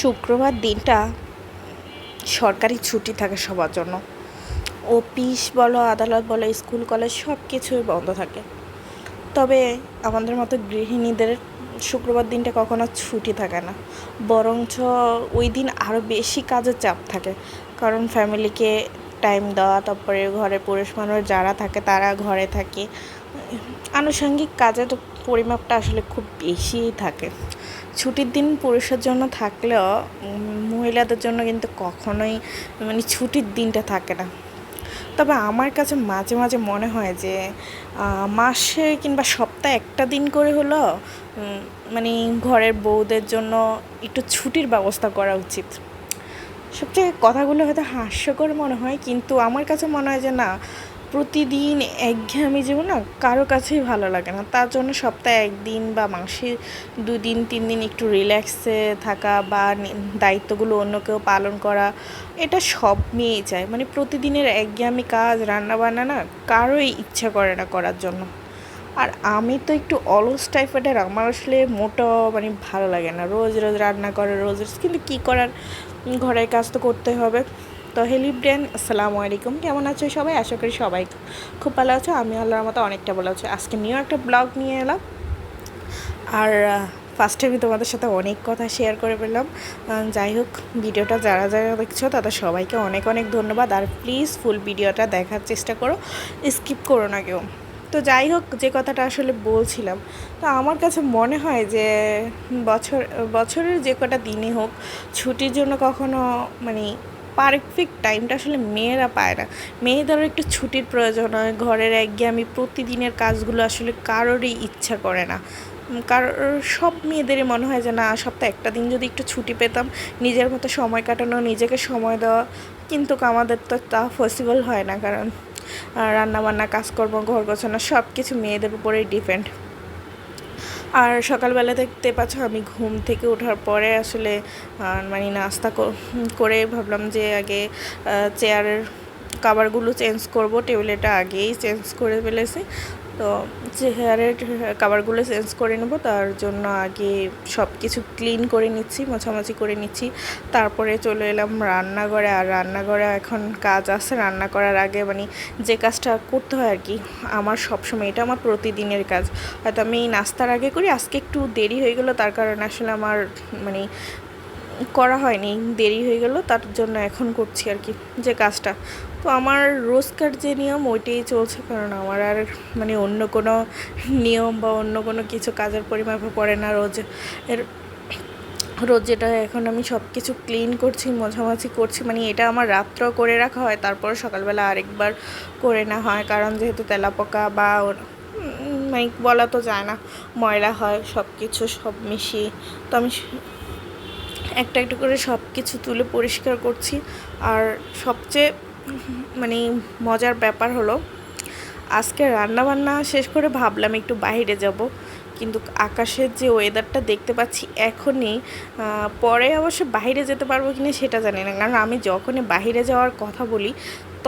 শুক্রবার দিনটা সরকারি ছুটি থাকে সবার জন্য। অফিস বলো, আদালত বলো, স্কুল, কলেজ সব কিছুই বন্ধ থাকে। তবে আমাদের মতো গৃহিণীদের শুক্রবার দিনটা কখনো ছুটি থাকে না। বরঞ্চ ওই দিন আরও বেশি কাজের চাপ থাকে। কারণ ফ্যামিলিকে টাইম দেওয়া, তারপরে ঘরে পুরুষ মানুষ যারা থাকে তারা ঘরে থাকে। আনুষঙ্গিক কাজের পরিমাপটা আসলে খুব বেশিই থাকে। ছুটির দিন পুরুষের জন্য থাকলেও মহিলাদের জন্য কিন্তু কখনোই মানে ছুটির দিনটা থাকে না। তবে আমার কাছে মাঝে মাঝে মনে হয় যে মাসে কিংবা সপ্তাহে একটা দিন করে হলো মানে ঘরের বউদের জন্য একটু ছুটির ব্যবস্থা করা উচিত। সবচেয়ে কথাগুলো হয়তো হাস্যকর মনে হয়, কিন্তু আমার কাছে মনে হয় যে না প্রতিদিন একঘেয়েমি জীবন না কারও কাছেই ভালো লাগে না। তার জন্য সপ্তাহে একদিন বা মাসে দুদিন তিন দিন একটু রিল্যাক্সে থাকা বা দায়িত্বগুলো অন্য কেউ পালন করা, এটা সব মেয়েই চায়। মানে প্রতিদিনের একঘেয়েমি কাজ রান্না বান্না না কারোই ইচ্ছা করে না করার জন্য। আর আমি তো একটু অলস টাইপের, আমার আসলে মোটো মানে ভালো লাগে না। রোজ রোজ রান্না করে, রোজ রোজ। কিন্তু কী করার? ঘরের কাজ তো করতে হবে। তো হেলি ব্রেন আসসালামু আলাইকুম। কেমন আছো সবাই? আশা করি সবাই খুব ভালো আছো। আমি আল্লাহর মতো অনেকটা ভালো আছো। আজকে নিয়েও একটা ব্লগ নিয়ে এলাম। আর ফার্স্টে আমি তোমাদের সাথে অনেক কথা শেয়ার করে পেলাম যাই হোক, ভিডিওটা যারা যারা দেখছ, তাদের সবাইকে অনেক অনেক ধন্যবাদ। আর প্লিজ ফুল ভিডিওটা দেখার চেষ্টা করো। স্কিপ করো না কেউ। তো যাই হোক, যে কথাটা আসলে বলছিলাম, তো আমার কাছে মনে হয় যে বছর, বছরের যে কটা দিনই হোক, ছুটির জন্য কখনো মানে পারফেক্ট টাইমটা আসলে মেয়েরা পায় না। মেয়েদেরও একটু ছুটির প্রয়োজন হয়। ঘরের একঘেয়েমি প্রতিদিনের কাজগুলো আসলে কারোরই ইচ্ছা করে না। কারোর সব মেয়েদেরই মনে হয় যে, না, সপ্তাহে একটা দিন যদি একটু ছুটি পেতাম, নিজের মতো সময় কাটানো, নিজেকে সময় দেওয়া, কিন্তু আমাদের তো তা পসিবল হয় না। কারণ রান্নাবান্না, কাজকর্ম, ঘর গোছানো সব কিছু মেয়েদের উপরেই ডিপেন্ড আর সকালবেলা দেখতে পাচ্ছ আমি ঘুম থেকে ওঠার পরে আসলে মানে নাস্তা কর- ভাবলাম যে আগে চেয়ারের কাভারগুলো চেঞ্জ করব টেবিলেটা আগেই চেঞ্জ করে ফেলেছি। তো চেয়ারের কাভারগুলো চেঞ্জ করে নেব, তার জন্য আগে সব কিছু ক্লিন করে নিচ্ছি, মোছামাছি করে নিচ্ছি। তারপরে চলে এলাম রান্নাঘরে, আর রান্নাঘরে এখন কাজ আছে। রান্না করার আগে মানে যে কাজটা করতে হয় আর কি, আমার সবসময় এটা আমার প্রতিদিনের কাজ। হয়তো আমি নাস্তার আগে করি, আজকে একটু দেরি হয়ে গেলো, তার কারণে আসলে আমার মানে করা হয়নি, দেরি হয়ে গেল, তার জন্য এখন করছি আর কি যে কাজটা। তো আমার রোজকার যে নিয়ম, ওইটাই চলছে। কারণ আমার আর মানে অন্য কোনো নিয়ম বা অন্য কোনো কিছু কাজের পরিমাপে পড়ে না রোজ। এর রোজ যেটা এখন আমি সব কিছু ক্লিন করছি, মোছামাছি করছি মানে এটা আমার রাত্র করে রাখা হয়, তারপর সকালবেলা আরেকবার করে না হয়। কারণ যেহেতু তেলাপোকা বা মানে বলা তো যায় না, ময়লা হয় সব কিছু সব মিশিয়ে। তো আমি একটা একটা করে সব কিছু তুলে পরিষ্কার করছি। আর সবচেয়ে মানে মজার ব্যাপার হলো, আজকে রান্নাবান্না শেষ করে ভাবলাম একটু বাইরে যাব, কিন্তু আকাশের যে ওয়েদারটা দেখতে পাচ্ছি এখনই পরে অবশ্য বাইরে যেতে পারব কি না সেটা জানি না। কারণ আমি যখনই বাইরে যাওয়ার কথা বলি,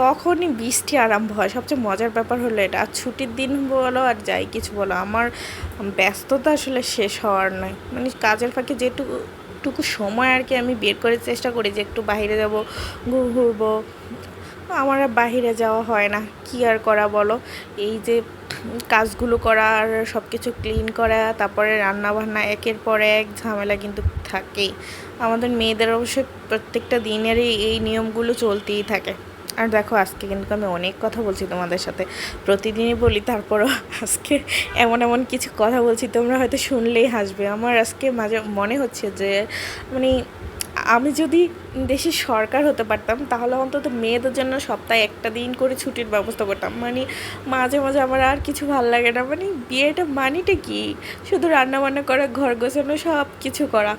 তখনই বৃষ্টি আরম্ভ হয়। সবচেয়ে মজার ব্যাপার হলো এটা। আর ছুটির দিন বলো আর যাই কিছু বলো, আমার ব্যস্ততা আসলে শেষ হওয়ার নয়। মানে কাজের ফাঁকে যেটুকু, টুকু সময় আর কি আমি বের করে চেষ্টা করি যে একটু বাইরে যাব, ঘুরবো আমার আর বাহিরে যাওয়া হয় না। কি আর করা বলো? এই যে কাজগুলো করা আর সব কিছু ক্লিন করা, তারপরে রান্না বান্না একের পর এক ঝামেলা কিন্তু থাকেই। আমাদের মেয়েদের অবশ্যই প্রত্যেকটা দিনেরই এই নিয়মগুলো চলতেই থাকে। আর দেখো, আজকে কিন্তু আমি অনেক কথা বলছি তোমাদের সাথে। প্রতিদিনই বলি, তারপরও আজকে এমন এমন কিছু কথা বলছি, তোমরা হয়তো শুনলেই হাসবে। আমার আজকে মাঝে মনে হচ্ছে যে মানে আমি যদি দেশের সরকার হতে পারতাম, তাহলে অন্তত মেয়েদের জন্য সপ্তাহে একটা দিন করে ছুটির ব্যবস্থা করতাম। মানে মাঝে মাঝে আমার আর কিছু ভালো লাগে না। মানে বিয়েটা মানিটা কি? শুধু রান্না বান্না করা, ঘর গোছানো সব কিছু করা।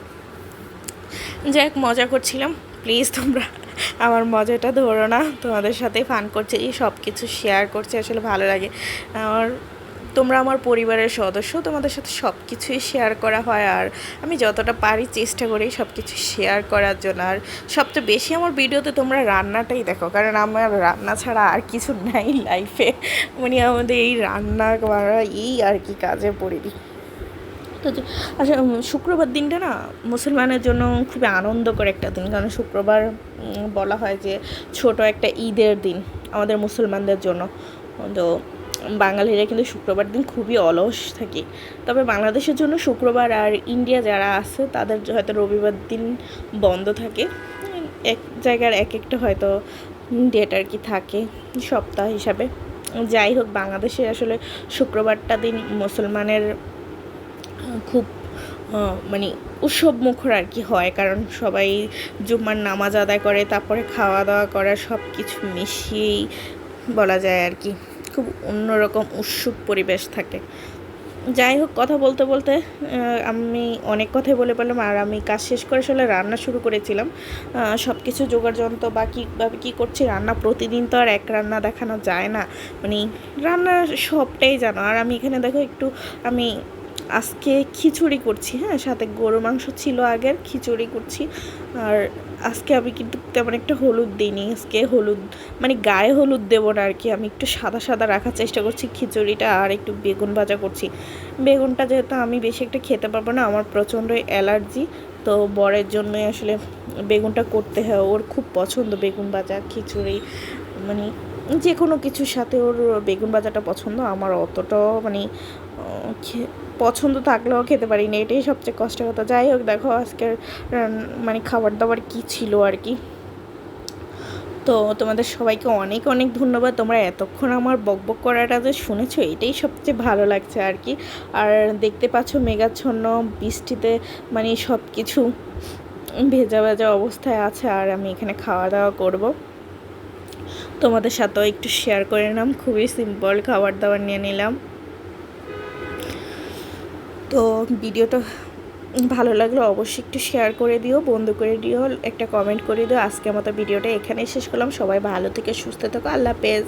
যাই মজা করছিলাম। প্লিজ তোমরা আমার মজাটা ধরো না। তোমাদের সাথে ফান করছে, এই সব কিছু শেয়ার করছে, আসলে ভালো লাগে। আমার তোমরা আমার পরিবারের সদস্য, তোমাদের সাথে সব কিছুই শেয়ার করা হয় আর আমি যতটা পারি চেষ্টা করি সব কিছু শেয়ার করার জন্য। আর সবচেয়ে বেশি আমার ভিডিওতে তোমরা রান্নাটাই দেখো, কারণ আমার রান্না ছাড়া আর কিছু নাই লাইফে মানে আমাদের এই রান্না করা, এই আর কি কাজে পড়ি তো আচ্ছা শুক্রবার দিনটা না মুসলমানের জন্য খুবই আনন্দ করে একটা দিন, কারণ শুক্রবার বলা হয় যে ছোট একটা ঈদের দিন আমাদের মুসলমানদের জন্য। তো বাঙালিরা কিন্তু শুক্রবার দিন খুবই অলস থাকে। তবে বাংলাদেশের জন্য শুক্রবার আর ইন্ডিয়া যারা আছে, তাদের হয়তো রবিবার দিন বন্ধ থাকে। এক জায়গার এক একটা হয়তো ডেট আর কি থাকে সপ্তাহ হিসাবে। যাই হোক, বাংলাদেশে আসলে শুক্রবারটা দিন মুসলমানের খুব মানে উৎসব মুখর আর কি হয়। কারণ সবাই জুম্মার নামাজ আদায় করে, তারপরে খাওয়া দাওয়া করা সব কিছু মিশিয়েই বলা যায় আর কি। খুব অন্যরকম উৎসুক পরিবেশ থাকে। যাই হোক, কথা বলতে বলতে আমি অনেক কথাই বলে পেলাম আর আমি কাজ শেষ করে আসলে রান্না শুরু করেছিলাম। সব কিছু জোগাড় যন্ত্র বা কীভাবে কী করছি রান্না প্রতিদিন তো আর এক রান্না দেখানো যায় না। মানে রান্না সবটাই জানো। আর আমি এখানে দেখো একটু আমি আজকে খিচুড়ি করছি হ্যাঁ সাথে গরু মাংস ছিল আগের, খিচুড়ি করছি। আর আজকে আমি কিন্তু তেমন একটা হলুদ দিইনি, আজকে হলুদ মানে গায়ে হলুদ দেবো না আর কি, আমি একটু সাদা সাদা রাখার চেষ্টা করছি খিচুড়িটা আর একটু বেগুন ভাজা করছি। বেগুনটা যেহেতু আমি বেশি একটা খেতে পারব না, আমার প্রচণ্ড অ্যালার্জি, তো বরের জন্যই আসলে বেগুনটা করতে হয়, ওর খুব পছন্দ বেগুন ভাজা, খিচুড়ি মানে যে কোনো কিছুর সাথে ওর বেগুন ভাজাটা পছন্দ, আমার অতটাও মানে পছন্দ থাকলেও খেতে পারি না এটাই সবচেয়ে কষ্টের কথা। যাই হোক, দেখো আজকের মানে খাবার দাবার কী ছিল আর কি। তো তোমাদের সবাইকে অনেক অনেক ধন্যবাদ। তোমরা এতক্ষণ আমার বকবক করাটা যে শুনেছো, এটাই সবচেয়ে ভালো লাগছে আর কি। আর দেখতে পাচ্ছ মেঘাচ্ছন্ন বৃষ্টিতে মানে সব কিছু ভেজা ভেজা অবস্থায় আছে, আর আমি এখানে খাওয়া দাওয়া করব। তোমাদের সাথেও একটু শেয়ার করে নিলাম, খুবই সিম্পল খাবার দাবার নিয়ে নিলাম। তো ভিডিওটা ভালো লাগলে অবশ্যই একটু শেয়ার করে দিও, বন্ধু করে দিও, একটা কমেন্ট করে দিও। আজকের মতো ভিডিওটা এখানেই শেষ করলাম। সবাই ভালো থেকে সুস্থ থাকো। আল্লাহ হাফেজ।